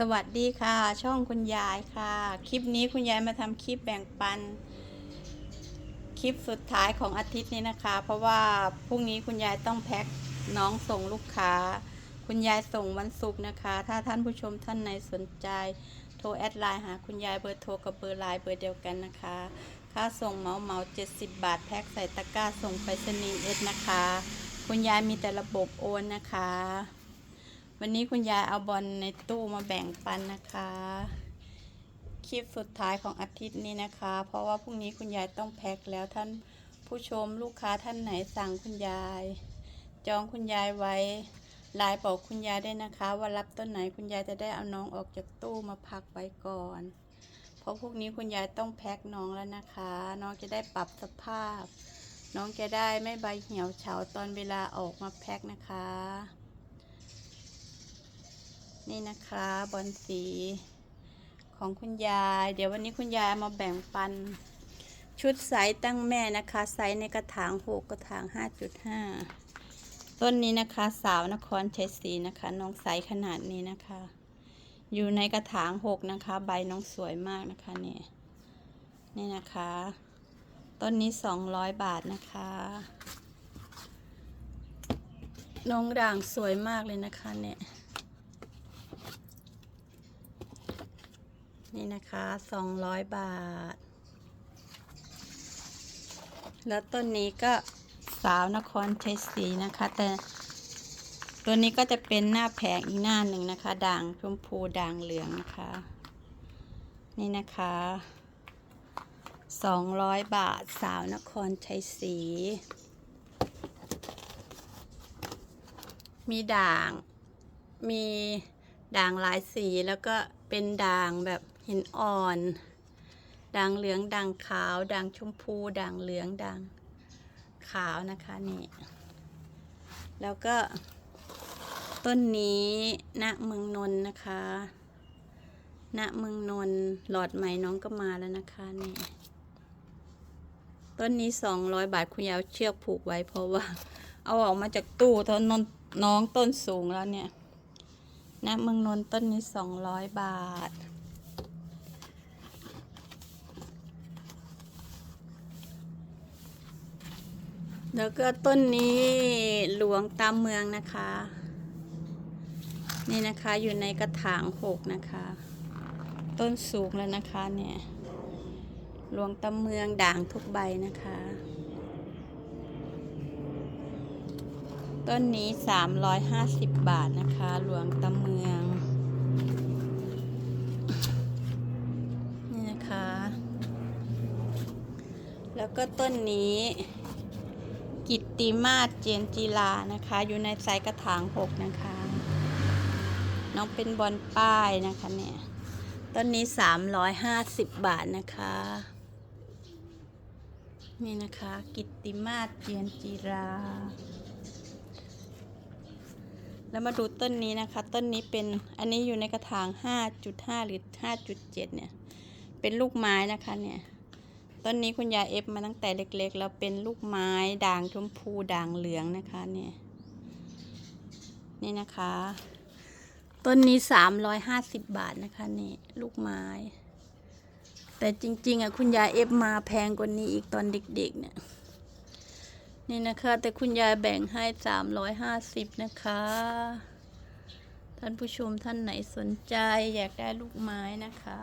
สวัสดีค่ะ ช่องคุณยายค่ะ คลิปนี้คุณยายมาทำคลิปแบ่งปัน คลิปสุดท้ายของอาทิตย์นี้นะคะ เพราะว่าพรุ่งนี้คุณยายต้องแพ็คน้องส่งลูกค้า คุณยายส่งวันศุกร์นะคะ ถ้าท่านผู้ชมท่านไหนสนใจ โทรแอดไลน์หาคุณยายเบอร์โทรกับเบอร์ไลน์เบอร์เดียวกันนะคะ ค่าส่งเหมาเหมา70บาทแพ็คใส่ตะกร้าส่งไปสนีย์เอสนะคะ คุณยายมีแต่ระบบโอนนะคะ วันนี้คุณยายเอาบอลในตู้มาแบ่งปันนะคะ คลิปสุดท้ายของอาทิตย์นี้นะคะ เพราะว่าพรุ่งนี้คุณยายต้องแพ็คแล้วท่านผู้ชมลูกค้าท่านไหนสั่งคุณยาย จองคุณยายไว้ไลน์บอกคุณยายได้นะคะ ว่ารับต้นไหนคุณยายจะได้เอาน้องออกจากตู้มาพักไว้ก่อน เพราะพรุ่งนี้คุณยายต้องแพ็คน้องแล้วนะคะ น้องจะได้ปรับสภาพ น้องจะได้ไม่ใบเหี่ยวเฉาตอนเวลาออกมาแพ็คนะคะ นี่นะคะบอลสีของคุณยาย เดี๋ยววันนี้คุณยายมาแบ่งปัน ชุดไซส์ตั้งแม่นะคะ ไซส์ในกระถางหกกระถางห้าจุดห้าต้นนี้นะคะ สาวนครชัยศรีนะคะ น้องไซส์ขนาดนี้นะคะ อยู่ในกระถางหกนะคะ ใบน้องสวยมากนะคะเนี่ยนี่นะคะ ต้นนี้สองร้อยบาทนะคะ น้องด่างสวยมากเลยนะคะเนี่ย นี่นะคะสองร้อยบาท แล้วต้นนี้ก็สาวนครชัยศรีนะคะ แต่ตัวนี้ก็จะเป็นหน้าแผงอีกหน้าหนึ่งนะคะ ด่างชมพูด่างเหลืองนะคะ นี่นะคะสองร้อยบาทสาวนครชัยศรีมีด่าง มีด่างหลายสีแล้วก็เป็นด่างแบบ หินอ่อน ด่างเหลืองด่างขาวด่างชมพูด่างเหลืองด่างขาวนะคะนี่ แล้วก็ต้นนี้ณเมืองนนนะคะณเมืองนนหลอดใหม่น้องก็มาแล้วนะคะนี่ต้นนี้สองร้อยบาทคุณยายเชือกผูกไว้เพราะว่า เอาออกมาจากตู้ตอนนนน้องต้นสูงแล้วเนี่ยณเมืองนนต้นนี้สองร้อยบาท แล้วก็ต้นนี้หลวงตามเมืองนะคะ นี่นะคะอยู่ในกระถางหกนะคะ ต้นสูงแล้วนะคะเนี่ยหลวงตามเมืองด่างทุกใบนะคะ ต้นนี้ 350 บาทนะคะ หลวงตาเมือง นี่นะคะ แล้วก็ต้นนี้ กิตติมาศเจนจีลานะคะ อยู่ในไซส์กระถางหกนะคะ น้องเป็นบอลป้ายนะคะเนี่ยต้นนี้350บาทนะคะ นี่นะคะ กิตติมาศเจนจีราแล้วมาดูต้นนี้นะคะ ต้นนี้เป็นอันนี้อยู่ในกระถาง 5.5 หรือ 5.7 เนี่ย เป็นลูกไม้นะคะเนี่ย ต้นนี้คุณยายเอฟมาตั้งแต่เล็กๆ แล้วเป็นลูกไม้ด่างชมพูด่างเหลืองนะคะเนี่ยนี่นะคะ ต้นนี้350บบาทนะคะนี่ลูกไม้ แต่จริง ๆอะคุณยายเอฟมาแพงกว่านี้อีกตอนเด็กๆเนี่ยนี่นะคะ แต่คุณยายแบ่งให้350นะคะ ท่านผู้ชมท่านไหนสนใจอยากได้ลูกไม้นะคะ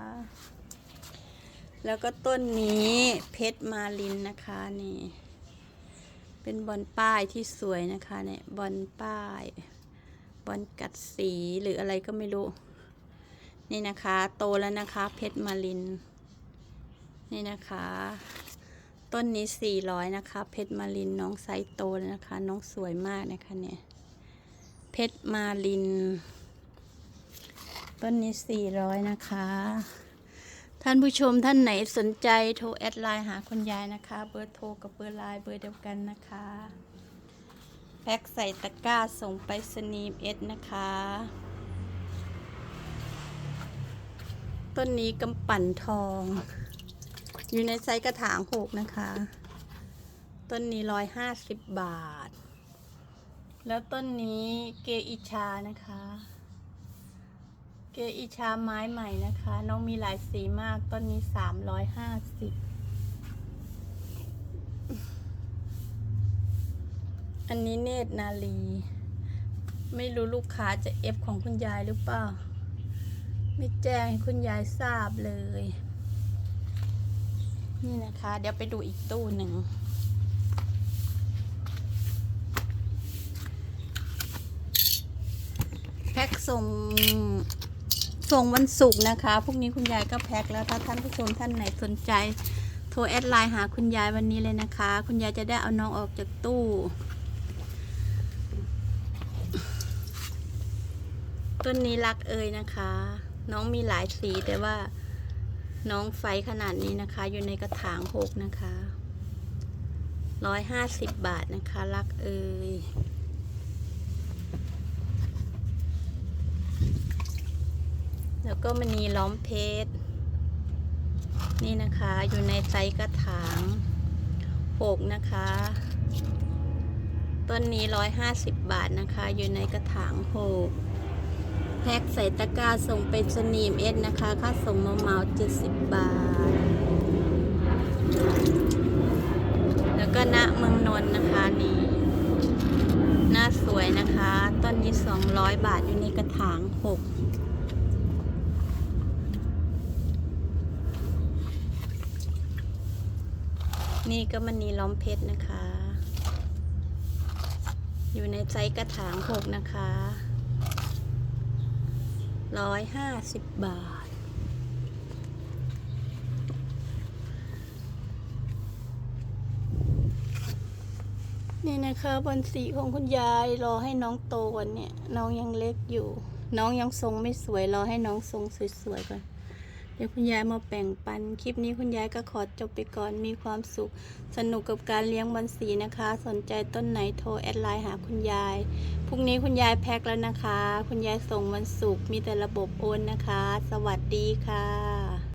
แล้วก็ต้นนี้เพชรมาลินนะคะนี่ เป็นบอลป้ายที่สวยนะคะเนี่ยบอลป้ายบอลกัดสีหรืออะไรก็ไม่รู้ นี่นะคะ โตแล้วนะคะ เพชรมาลิน นี่นะคะ ต้นนี้400นะคะ เพชรมาลินน้องไซโตเลยนะคะ น้องสวยมากนะคะเนี่ยเพชรมาลิน ต้นนี้400นะคะ ท่านผู้ชมท่านไหนสนใจโทรแอดไลน์หาคุณยายนะคะ เบอร์โทรกับเบอร์ไลน์เบอร์เดียวกันนะคะ แพ็คใส่ตะกร้าส่งไปสนีมเอสนะคะ ต้นนี้กำปั่นทอง อยู่ในไซส์กระถางหกนะคะ ต้นนี้ร้อยห้าสิบบาท แล้วต้นนี้เกอิชานะคะ เกอิชาไม้ใหม่นะคะ น้องมีหลายสีมากต้นนี้สามร้อยห้าสิบอันนี้เนตรนาลี ไม่รู้ลูกค้าจะเอฟของคุณยายหรือเปล่า ไม่แจ้งให้คุณยายทราบเลย นี่นะคะ เดี๋ยวไปดูอีกตู้หนึ่งแพ็คส่ง ส่งวันศุกร์นะคะพรุ่งนี้คุณยายก็แพ็คแล้วถ้าท่านผู้ชมท่านไหนสนใจ โทรแอดไลน์หาคุณยายวันนี้เลยนะคะ คุณยายจะได้เอาน้องออกจากตู้ ต้นนี้รักเอ่ยนะคะ น้องมีหลายสีแต่ว่าน้องไฟขนาดนี้นะคะ อยู่ในกระถางหกนะคะร้อยห้าสิบบาทนะคะ รักเอ่ย แล้ว ก็มันมีล้อมเพชร นี่นะคะอยู่ในไซส์กระถางหกนะคะ ต้นนี้ร้อยห้าสิบบาทนะคะ อยู่ในกระถางหกแพ็คใส่ตะกร้าส่งไปสนีมเอสนะคะ ค่าส่งมาเมาเจ็ดสิบบาท แล้วก็ณเมืองนนท์นะคะนี่หน้าสวยนะคะ ต้นนี้สองร้อยบาทอยู่ในกระถางหก นี่ก็มันนีล้อมเพชรนะคะ อยู่ในไซส์กระถางหกนะคะร้อยห้าสิบบาท นี่นะคะบนสีของคุณยายรอให้น้องโตก่อนเนี่ย น้องยังเล็กอยู่ น้องยังทรงไม่สวย รอให้น้องทรงสวยๆก่อน เดี๋ยวคุณยายมาแบ่งปัน คลิปนี้คุณยายก็ขอจบไปก่อน มีความสุข สนุกกับการเลี้ยงบอนสีนะคะ สนใจต้นไหนโทรแอดไลน์หาคุณยาย พรุ่งนี้คุณยายแพ็คแล้วนะคะ คุณยายส่งวันศุกร์ มีแต่ระบบโอนนะคะ สวัสดีค่ะ